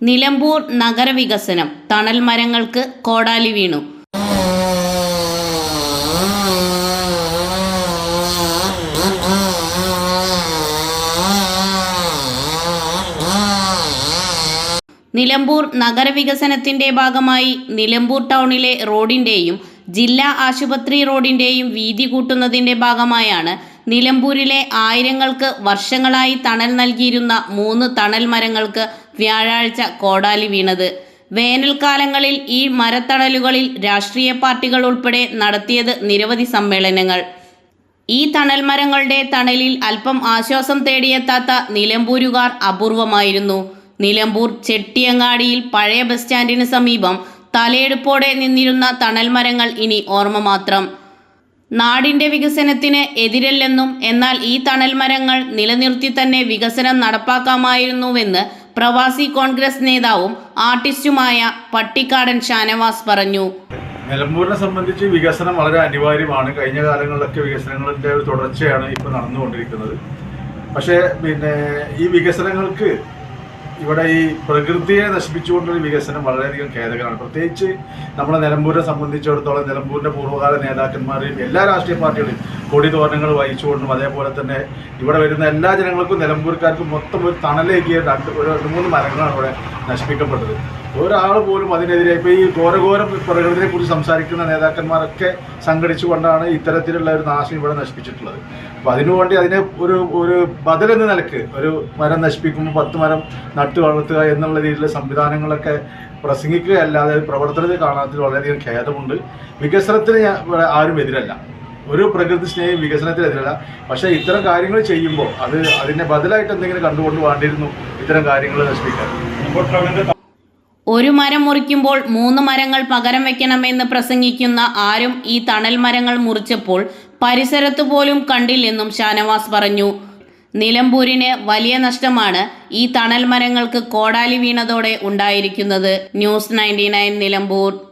നിലമ്പൂർ നഗരവികസനം. തണൽ മരങ്ങൾക്ക് കോടാലി വീണു. നിലമ്പൂർ നഗരവികസനത്തിന്റെ ഭാഗമായി നിലമ്പൂർ ടൗണിലെ റോഡിന്റെയും ജില്ലാ ആശുപത്രി റോഡിന്റെയും വീതി കൂട്ടുന്നതിന്റെ ഭാഗമായാണ് നിലമ്പൂരിലെ ആയിരങ്ങൾക്ക് വർഷങ്ങളായി തണൽ നൽകിയിരുന്ന മൂന്ന് തണൽ മരങ്ങൾക്ക് വ്യാഴാഴ്ച കോടാലി വീണത്. വേനൽക്കാലങ്ങളിൽ ഈ മരത്തണലുകളിൽ രാഷ്ട്രീയ പാർട്ടികൾ ഉൾപ്പെടെ നടത്തിയത് നിരവധി സമ്മേളനങ്ങൾ. ഈ തണൽ മരങ്ങളുടെ തണലിൽ അല്പം ആശ്വാസം തേടിയെത്താത്ത നിലമ്പൂരുകാർ അപൂർവമായിരുന്നു. നിലമ്പൂർ ചെട്ടിയങ്ങാടിയിൽ പഴയ ബസ് സ്റ്റാൻഡിന് സമീപം തലയെടുപ്പോടെ നിന്നിരുന്ന തണൽ മരങ്ങൾ ഇനി ഓർമ്മ മാത്രം. നാടിന്റെ വികസനത്തിന് എതിരല്ലെന്നും എന്നാൽ ഈ തണൽ മരങ്ങൾ നിലനിർത്തി തന്നെ വികസനം നടപ്പാക്കാമായിരുന്നുവെന്ന് പ്രവാസി കോൺഗ്രസ് നേതാവും ആർട്ടിസ്റ്റുമായ പട്ടിക്കാടൻ ഷാനവാസ് പറഞ്ഞു. നിലമ്പൂരിനെ സംബന്ധിച്ച് വികസനം വളരെ അനിവാര്യമാണ്. കഴിഞ്ഞ കാലങ്ങളിലൊക്കെ വികസനങ്ങളുടെ ഒരു തുടർച്ചയാണ് ഇപ്പോൾ നടന്നുകൊണ്ടിരിക്കുന്നത്. പക്ഷേ പിന്നെ ഈ വികസനങ്ങൾക്ക് ഇവിടെ ഈ പ്രകൃതിയെ നശിപ്പിച്ചുകൊണ്ടൊരു വികസനം വളരെയധികം ഖേദകരമാണ്. പ്രത്യേകിച്ച് നമ്മുടെ നിലമ്പൂരിനെ സംബന്ധിച്ചിടത്തോളം നിലമ്പൂരിന്റെ പൂർവകാല നേതാക്കന്മാരെയും എല്ലാ രാഷ്ട്രീയ പാർട്ടികളെയും കൊടിതോരണങ്ങൾ വഹിച്ചുകൊണ്ടും അതേപോലെ തന്നെ ഇവിടെ വരുന്ന എല്ലാ ജനങ്ങൾക്കും നിലമ്പൂർക്കാർക്കും മൊത്തം ഒരു തണലേക്കിയ രണ്ട് ഒരു മൂന്ന് മരങ്ങളാണ് ഇവിടെ നശിപ്പിക്കപ്പെട്ടത്. ഒരാൾ പോലും അതിനെതിരെ ഇപ്പോൾ ഈ ഘോരഘോര പ്രകൃതിയെ കുറിച്ച് സംസാരിക്കുന്ന നേതാക്കന്മാരൊക്കെ സംഘടിച്ചുകൊണ്ടാണ് ഇത്തരത്തിലുള്ള ഒരു നാശം ഇവിടെ നശിപ്പിച്ചിട്ടുള്ളത്. അപ്പോൾ അതിനുവേണ്ടി അതിനെ ഒരു ഒരു ബദലെന്ന നിലയ്ക്ക് ഒരു മരം നശിപ്പിക്കുമ്പോൾ പത്ത് മരം നട്ടു വളർത്തുക എന്നുള്ള രീതിയിലുള്ള സംവിധാനങ്ങളൊക്കെ പ്രസംഗിക്കുകയല്ലാതെ പ്രവർത്തനത്തിൽ കാണാത്തതിൽ വളരെയധികം ഖേദമുണ്ട്. വികസനത്തിന് ആരും എതിരല്ല. ഒരു പ്രകൃതി സ്നേഹി വികസനത്തിനെതിരല്ല. പക്ഷേ ഇത്തരം കാര്യങ്ങൾ ചെയ്യുമ്പോൾ അത് അതിനെ ബദലായിട്ട് എന്തെങ്കിലും കണ്ടുകൊണ്ട് വേണ്ടിയിരുന്നു ഇത്തരം കാര്യങ്ങൾ നശിപ്പിക്കാൻ. ഒരു മരം മുറിക്കുമ്പോൾ മൂന്ന് മരങ്ങൾ പകരം വെക്കണമെന്ന് പ്രസംഗിക്കുന്ന ആരും ഈ തണൽ മരങ്ങൾ മുറിച്ചപ്പോൾ പരിസരത്ത് പോലും കണ്ടില്ലെന്നും ഷാനവാസ് പറഞ്ഞു. നിലമ്പൂരിന് വലിയ നഷ്ടമാണ് ഈ തണൽ മരങ്ങൾക്ക് കോടാലി വീണതോടെ ഉണ്ടായിരിക്കുന്നത്. News ninety Nilambur.